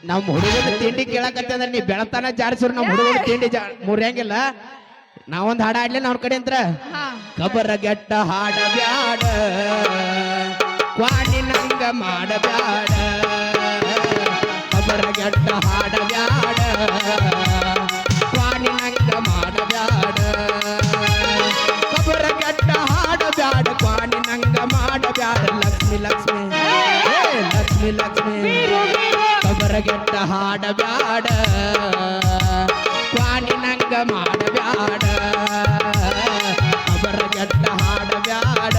ನಮ್ಮ ಹುಡುಗನ ತಿಂಡಿ ಅಂದ್ರೆ ನೀ ಬೆಳತಾನ ಜಾರಿಸ್ರು ನಮ್ಮ ಹುಡುಗನ ತಿಂಡಿ ಮುರಿಯಂಗಿಲ್ಲ. ನಾವೊಂದು ಹಾಡ ಆಡ್ಲಿ ಅವ್ರ ಕಡೆ ಅಂತ್ರ? ಕಬರ ಗೆಟ್ಟ ಹಾಡ ಬ್ಯಾಡ ಕ್ವಾಣಿ ನಂಗ ಮಾಡಬ್ಯಾಡ ಕಬರ ಗೆಟ್ಟ ಹಾಡ ಬ್ಯಾಡ ಕ್ವಾಣಿ ನಂಗ ಮಾಡಬ್ಯಾಡ ಕಬರ ಗೆಟ್ಟ ಹಾಡ ಬ್ಯಾಡ ಕ್ವಾಣಿ ನಂಗ ಮಾಡಬ್ಯಾಡ ಲಕ್ಷ್ಮಿ ಲಕ್ಷ್ಮಿ ಲಕ್ಷ್ಮಿ ಲಕ್ಷ್ಮಿ. ವೀರು ಕಬರಗೆಟ್ಟ ಹಾಡಬ್ಯಾಡ. ಪಾಣಿ ನಂಗ ಮಾಡಬ್ಯಾಡ. ಕಬರಗೆಟ್ಟ ಹಾಡಬ್ಯಾಡ.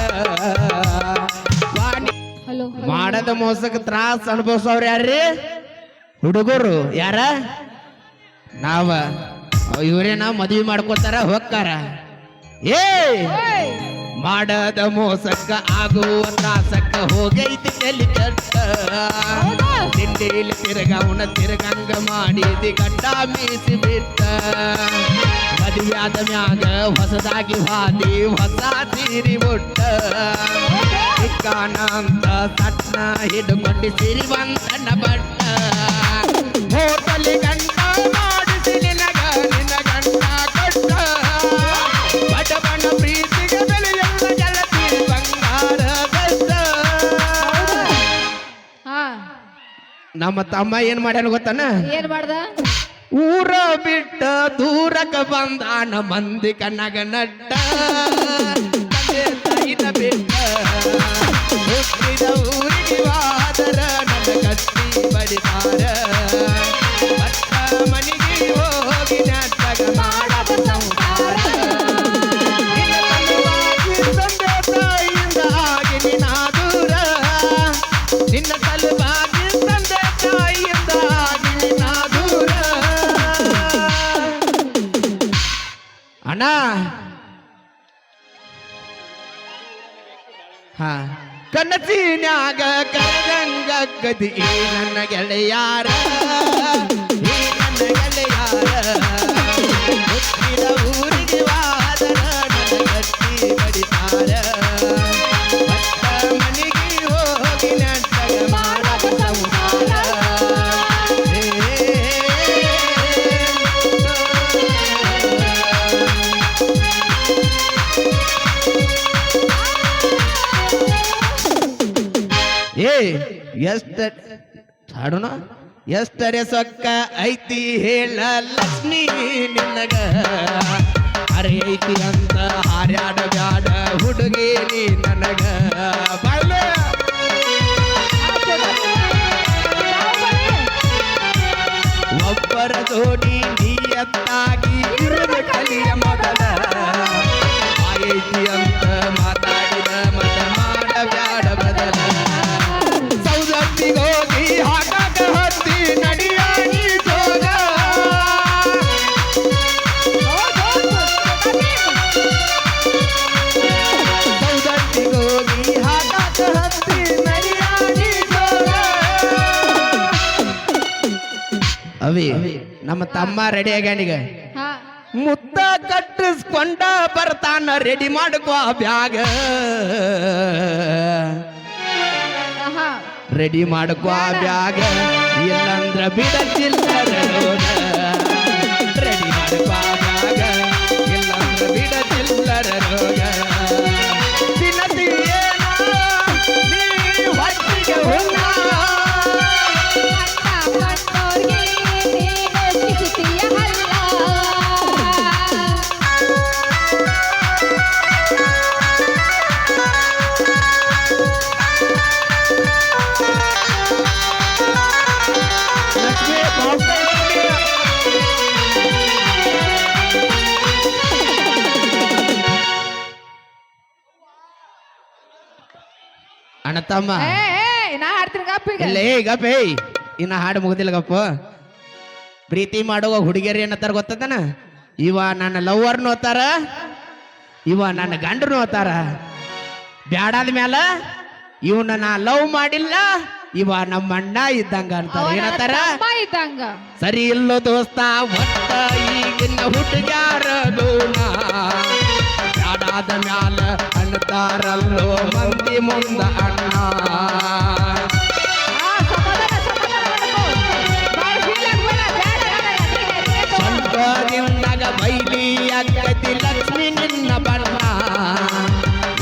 ಬ್ಯಾಡ ಹಲೋ ಮಾಡದ ಮೋಸಕ್ಕೆ ತ್ರಾಸ ಅನುಭವಿಸೋರು ಯಾರ್ರಿ? ಹುಡುಗರು ಯಾರ? ನಾವ. ಇವರೇ ನಾವು ಮದುವೆ ಮಾಡ್ಕೋತಾರ ಹೋಗ್ತಾರ. ಏ ಮಾಡದ ಮೋಸಕ್ಕ ಆಗುವ ತಾಸಕ್ಕ ಹೋಗೈತಿ ಎಲ್ಲಿ ಕೆಟ್ಟ? ತಿಂಡಿಲಿ ತಿರ್ಗವನ ತಿರ್ಗಂಗ ಮಾಡಿದಿ ಗಡ್ಡ ಮೀಸಿ ಬಿಟ್ಟ. ಮದುವೆಯಾದ ಮ್ಯಾಗ ಹೊಸದಾಗಿ ಹಾದಿ ಹೊಸ ಸೀರಿ ಬಿಟ್ಟ ಚಿಕ್ಕಾನಂತ ಅಂತ ಸಟ್ನ ಹಿಡ್ಕೊಂಡು ಸಿರಿ ಬಂದಣ್ಣ ಬಟ್ಟ. ಹೋಟಲಿ ಗಂಟ ನಮ್ಮ ತಮ್ಮ ಏನ್ ಮಾಡ್ಯಾನ ಗೊತ್ತಾನ? ಏನ್ ಮಾಡ್ದ? ಊರ ಬಿಟ್ಟ ದೂರಕ ಬಂದ ಮಂದಿ ಕನ್ನಗ ನಟ್ಟ ಬಿಟ್ಟ. ಊರಿಗೆ ವಾದರ ಕನಸಿನ್ಯಾಗ ಕರಗಂಗ ಈ ನನ್ನ ಗೆಳೆಯಾರ ನನ್ನ ಗೆಳೆಯಾರ. ಎಷ್ಟ ಹಾಡೋಣ? ಎಷ್ಟರೆ ಸೊಕ್ಕ ಐತಿ ಹೇಳ ಲಕ್ಷ್ಮಿ ನಿನ್ನಗ. ಅರೆ ಐತಿ ಅಂತ ಹಾರ್ಯಾಡ ಬ್ಯಾಡ ಹುಡುಗೇರಿ ನನಗ. ಒಬ್ಬರ ಜೋಡಿ ನೀಯತ್ತಾಗಿ ಇರುವುದು ಕಲಿಯ ಮೊದಲ ಐತಿ ಅಂತ ಅವಿ ನಮ್ಮ ತಮ್ಮ ರೆಡಿ ಆಗ್ಯಾನೀಗ ಮುತ್ತ ಕಟ್ಟಿಸ್ಕೊಂಡ ಬರ್ತಾನ ರೆಡಿ ಮಾಡ್ಕೋ ಬ್ಯಾಗ. ರೆಡಿ ಮಾಡ್ಕೋ ಬ್ಯಾಗ. ಇಲ್ಲಂದ್ರ ಬಿಡಚಿಲ್ಲ ರೆಡಿ ಮಾಡ್ಕೋ ತಮ್ಮ. ಏ ಏ, ನಾ ಹಾಡ್ತೀನಿ ಗಪ್ಪ ಈಗ. ಇಲ್ಲ ಏ ಗಪ್ಪ ಏಯ್. ಇನ್ನ ಹಾಡು ಮುಗ್ದಿಲ್ಲ ಗಪ್ಪ ಪ್ರೀತಿ ಮಾಡುವ ಹುಡುಗಿಯರು ಏನತ್ತಾರ ಗೊತ್ತದನ? ಇವ ನನ್ನ ಲವ್ವರ್ನು ನೋತಾರ ಇವ ನನ್ನ ಗಂಡನು ನೋತಾರ ಬ್ಯಾಡಾದ ಮ್ಯಾಲ ಇವನ ನಾ ಲವ್ ಮಾಡಿಲ್ಲ ಇವ ನಮ್ಮ ಅಣ್ಣ ಇದ್ದಂಗ ಅಂತಾರ. ಅವನ ಏನತ್ತಾರ ತಮ್ಮ ಇದ್ದಂಗ. ಸರಿ ಇಲ್ಲೋ ದೋಸ್ತ ಒಟ್ಟ ಈಗಿನ ಹುಡುಗ್ಯಾರ ದೂನ ಬ್ಯಾಡಾದ ಮ್ಯಾಲ ಅಂತಾರಲ್ಲೋ ಮಂದಿ ಮುಂದ ಅಣ್ಣ. ಸಂತದಿಂದಾಗ ಬೈಲಿ ಅಕ್ಕತಿ ಲಕ್ಷ್ಮಿ ನಿನ್ನ ಬಣ್ಣ.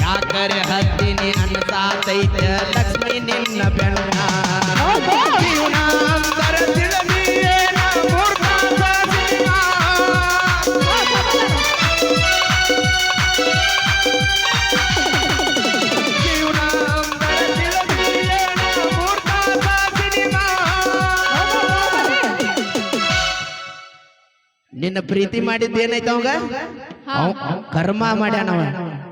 ಯಾಕರೆ ಹದ್ದಿನಿ ಅನ್ನ ತಾತೈತೆ ಪ್ರೀತಿ ಮಾಡಿದ್ದು ಏನೈತ ಅವಂಗ? ಹಾ. ಅವ್- ಅವ್ ಕರ್ಮ ಮಾಡ್ಯಾನವ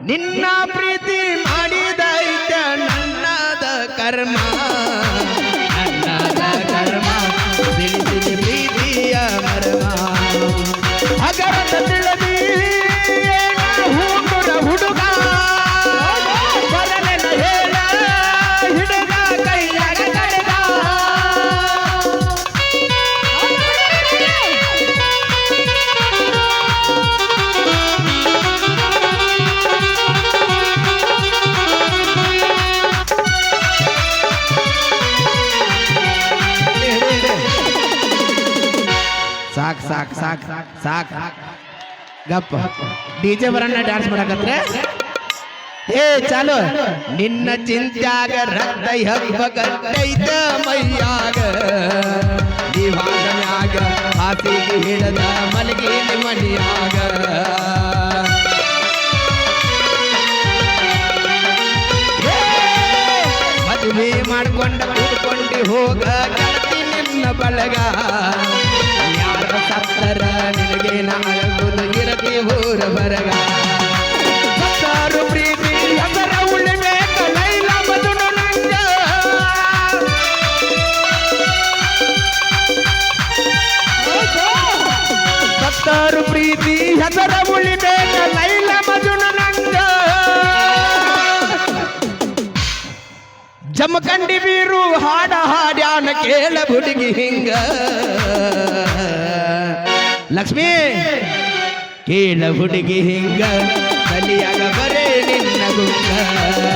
ನಿನ್ನ ಪ್ರೀತಿ ಮಾಡಿದೈತ ನನ್ನದ ಕರ್ಮ. ಸಾಕ್. ಗಪ್ಪ ಡಿಜೆ ಬರಣ್ಣ ಡ್ಯಾನ್ಸ್ ಮಾಡಕತ್ರೆ? ಏ ಚಾಲು. ನಿನ್ನ ಚಿಂತ್ಯಾಗ ರಕ್ತ ಹಬ್ಬ ಕಟ್ಟೈತ ಮೈಯಾಗ. ದಿವಾಗನ್ಯಾಗ ಹಾಸಿಗೆ ಹಿಡದ ಮಲಗಿನ ಮನಿಯಾಗ ಮದುವೆ ಮಾಡ್ಕೊಂಡ ಕೂಡ್ಕೊಂಡು ಹೋಗ ನಿನ್ನ ಬಳಗ. ಯಾರ ಸತ್ತರ ನಿನಗೆ ನಾಗುದು ಇರಕ್ಕೆ ಊರ ಬರಗ. ಪ್ರೀತಿ ಹೆಸರ ಉಳಿಬೇಕ ಲೈಲ ಮಧುನು ನಂಗ ಸತ್ತಾರು ಪ್ರೀತಿ ಅದರ ಬೀರು ಹಾಡ ಹಾಡ್ಯಾನ ಕೇಳ ಹುಡುಗಿ ಹಿಂಗ. ಲಕ್ಷ್ಮಿ! ಕೇಳ ಹುಡುಗಿ ಹಿಂಗ ಕಲಿಯಾಗ ಬರೇ ನಿನ್ನ ಗುಂಗ.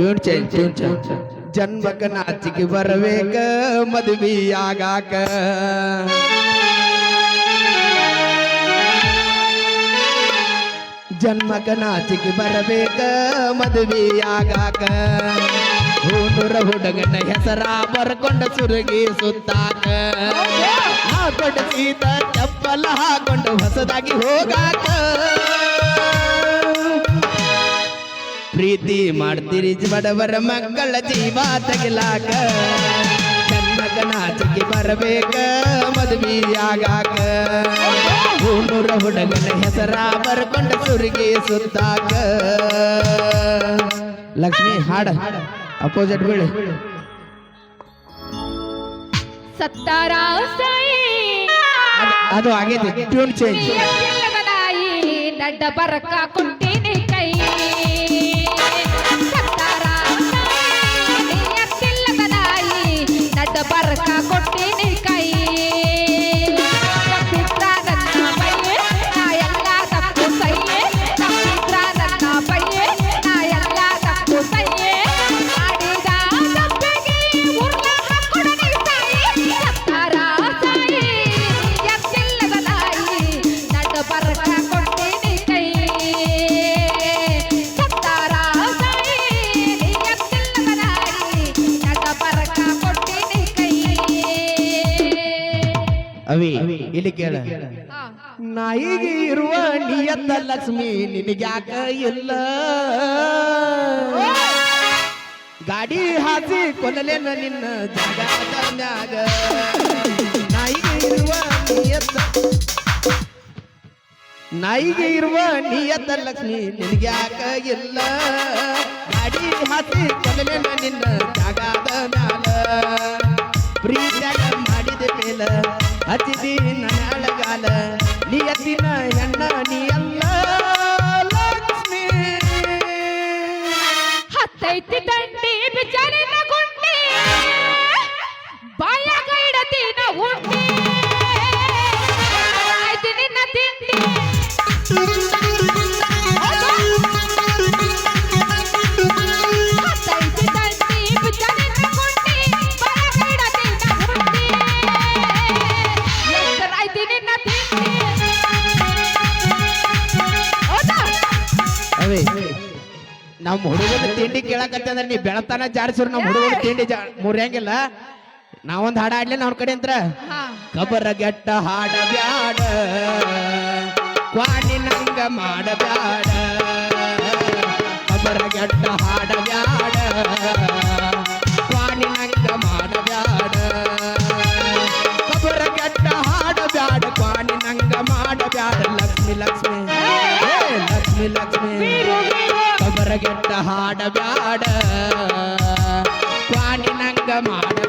ಟ್ಯೂನ್ ಚೇಂಜ್ ಟ್ಯೂನ್ ಚೇಂಜ್ ಜನ್ಮಕ ನಾಚಿಕೆ ಬರಬೇಕ, ಮದುವೆಯಾಗಾಕ. ಜನ್ಮಕ ನಾಚಿಗೆ ಬರಬೇಕ, ಮದುವೆಯಾಗಾಕ. ಹುಡುರ ಹುಡುಗನ ಹೆಸರ ಬರ್ಕೊಂಡ ಸುರುಗಿ ಸುತ್ತಾಕ. ಹಾಕೊಂಡ ಸೀತ, ಚಪ್ಪಲ ಹಾಕೊಂಡು ಹೊಸದಾಗಿ ಹೋಗಾಕ. ಪ್ರೀತಿ ಮಾಡ್ತೀರಿ ಬಡವರ ಮಕ್ಕಳ ಜೀವ ತಗಲಾಕ. ನಾಚಿಕೆ ಬರಬೇಕ ಮದುವೆಯಾಗಾಕ ಹೂನೂರ ಹುಡುಗನ ಹೆಸರ ಬರ್ಕೊಂಡ ಸುರಿಗೆ ಸುತ್ತಾಕ. ಲಕ್ಷ್ಮಿ ಹಾಡ. ಅಪೋಸಿಟ್ ಬೀಳಿ. ಸತ್ತಾರ ಅದು- ಆಗೇತಿ. ಟ್ಯೂನ್ ಚೇಂಜ್ ದಡ್ಡ ಬರಕ ಕೊಟ್ಟಿನಿ ಕೈ. ಇಲ್ಲಿ ಕೇಳ. ನಾಯಿಗೆ ಇರುವ ನಿಯತ್ತ ಲಕ್ಷ್ಮಿ ನಿನಗ್ಯಾಕ ಇಲ್ಲ. ಗಾಡಿ ಹಾಸಿ ಕೊಲ್ಲಲೇನ ನಿನ್ನ ಮ್ಯಾಗ. ನಾಯಿಗೆ ಇರುವ ನಿಯತ್ತ ನಾಯಿಗೆ ಇರುವ ನಿಯತ್ತ ಲಕ್ಷ್ಮಿ ನಿನಗ್ಯಾಕ ಇಲ್ಲ. ಗಾಡಿ ಹಾಸಿ ಕೊಲ್ಲಲೇನ ನಿನ್ನ ಜಾಗದ ಮ್ಯಾಲ ಪ್ರೀತಿಯಾಗ ಮಾಡಿದ ಮೇಲ. ಹಚ್ಚಿದಿ ನನ್ನ ಅಳಗಾಲ ನಿಯತ್ತಿನ ಹೆಣ್ಣ ನೀ ಅಲ್ಲ ಲಕ್ಷ್ಮಿ. ಹತ್ತೈತಿ ತಂಡಿ ಬಿಚಾರಿನ ನಮ್ಮ ಹುಡುಗನ ತಿಂಡಿ ಕೇಳಕತ್ತೆ ಅಂದ್ರೆ ನೀ ಬೆಳತನ ಜಾರಿಸಿರು ನಮ್ಮ ಹುಡುಗನ ತಿಂಡಿ ಜಾ ಮುರಿಯಂಗಿಲ್ಲ. ನಾವೊಂದು ಹಾಡ ಆಡ್ಲಿ ಅವ್ರ ಕಡೆ ಅಂತ ಹಾ. ಕಬರ ಗೆಟ್ಟ ಹಾಡ ಬ್ಯಾಡ ಕ್ವಾಣಿ ನಂಗ ಮಾಡಬ್ಯಾಡ ಕಬರ ಗೆಟ್ಟ ಹಾಡ ಬ್ಯಾಡ ಕ್ವಾಣಿ ನಂಗ ಮಾಡಬ್ಯಾಡ ಕಬರ ಗೆಟ್ಟ ಹಾಡ ಬ್ಯಾಡ ಕ್ವಾಣಿ ನಂಗ ಮಾಡಬ್ಯಾಡ ಲಕ್ಷ್ಮಿ ಲಕ್ಷ್ಮಿ ಲಕ್ಷ್ಮಿ ಲಕ್ಷ್ಮಿ ವೀರು ಕಬರ ಗೆಟ್ಟ ಹಾಡ ಬ್ಯಾಡ ಕ್ವಾಣಿ ನಂಗ ಮಾಡಬ್ಯಾಡ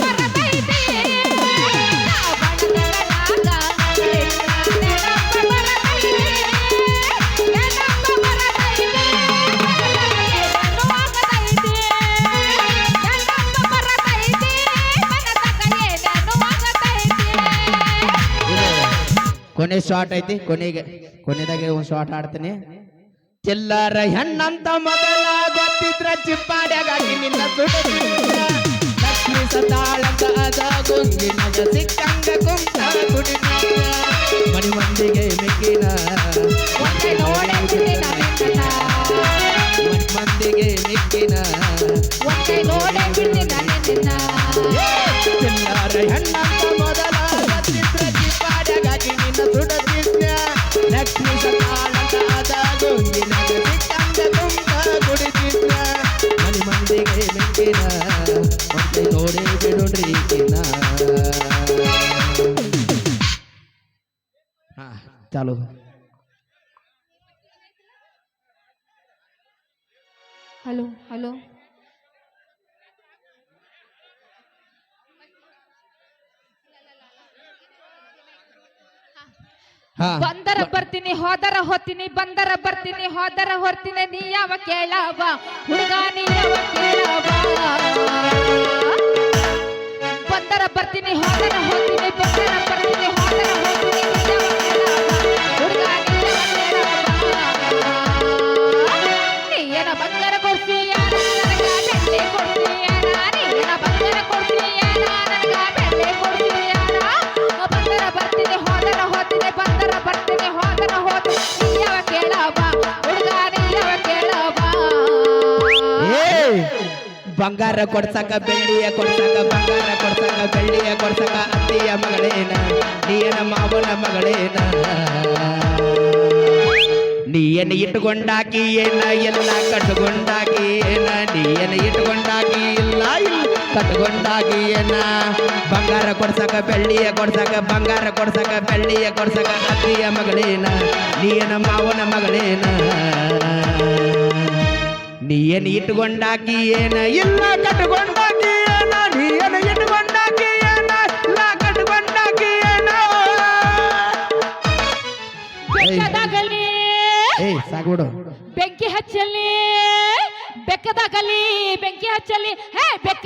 ಬರತೈತೆ. ನೆನಪು ಜೋಕ್ ಮಾರ ಚಾಲು ನೆನಪು ಬರತೈತೆ. ಮನದಾಗ ಏನೇನೋ ಆಗತೈತೆ. ಕೊನೆ ಶಾರ್ಟ್ ಐತಿ ಕೊನೆಗೆ ಕೊನೆದಾಗೆ ಒಂದು ಶಾರ್ಟ್ ಆಡ್ತೀನಿ ಚಿಲ್ಲರ ಹೆಣ್ಣಂತ ಮೊದಲ ಗೊತ್ತಿದ್ರ ಚಿಪ್ಪಾಡ್ಯಾಗಿ ನಿನ್ನ ಸುಡುತ್ತಿಲ್ಲ ಲಕ್ಷ್ಮಿ ಸತಾಳಂತ ಅದ ಗುಂಗಿನಗ ಸಿಕ್ಕಂಗ ಕುಂಕ ಕುಡಿನ ಮನಿ ಮಂದಿಗೆ ಮಿಕ್ಕಿನ. ಮನಿ ಮಂದಿಗೆ ಮಿಕ್ಕಿನ. ಚಿಲ್ಲರ ಹೆಣ್ಣಂತ ಹಲೋ ಹಲೋ ಹಾ. ಬಂದರ ಬರ್ತೀನಿ ಹೋದರ ಹೊತ್ತಿನಿ ಬಂದರ ಬರ್ತೀನಿ ಹೋದರ ಹೊರ್ತೀನಿ ನೀ ಯಾವ ಕೇಳವ? ಹುಡುಗ ನೀ ಯಾವ ಕೇಳವ? ಬಂದರ ಬರ್ತೀನಿ ಹೋದರ ಹೋಗ್ತೀನಿ ಬಂದರ ಬಂಗಾರ ಕೊಡ್ಸಕ, ಬೆಳ್ಳಿಯ ಕೊಡ್ಸಕ, ಬಂಗಾರ ಕೊಡ್ಸಕ, ಬೆಳ್ಳಿಯ ಕೊಡ್ಸಕ, ಅತ್ತಿಯ ಮಗಳೇನ ನೀನ ಮಾವನ ಮಗಳೇನ. ನೀಯನ ಇಟ್ಟುಕೊಂಡಾಕಿ ಏನ, ಎಲ್ಲ ಕಟ್ಕೊಂಡಾಕಿ ಏನ, ನೀಯನ ಇಟ್ಟುಕೊಂಡಾಕಿ ಇಲ್ಲ ಇಲ್ಲ ಕಟ್ಕೊಂಡಾಕಿ ಏನ. ಬಂಗಾರ ಕೊಡ್ಸಕ, ಬೆಳ್ಳಿಯ ಕೊಡ್ಸಕ, ಬಂಗಾರ ಕೊಡ್ಸಕ, ಬೆಳ್ಳಿಯ ಕೊಡ್ಸಕ, ಅತ್ತಿಯ ಮಗಳೇನ, ನೀಯನ ಮಾವನ ಮಗಳೇನ. ನೀಯನ್ ಇಟ್ಕೊಂಡಾಕಿ ಏನ ಇಲ್ಲ ಕಟ್ಕೊಂಡಾಕಿ ಏನ ನೀಯನ್ ಇಟ್ಕೊಂಡಾಕಿ ಏನ ಇಲ್ಲ ಕಟ್ಕೊಂಡಾಕಿ ಏನ ಬೆಕ್ಕದಾಗಲಿ. ಏಯ್ ಬೆಂಕಿ ಹಚ್ಚಲಿ. ಬೆಕ್ಕದಾಗಲಿ. ಬೆಂಕಿ ಹಚ್ಚಲಿ. ಹೇ ಬೆಕ್ಕದಾಗಲಿ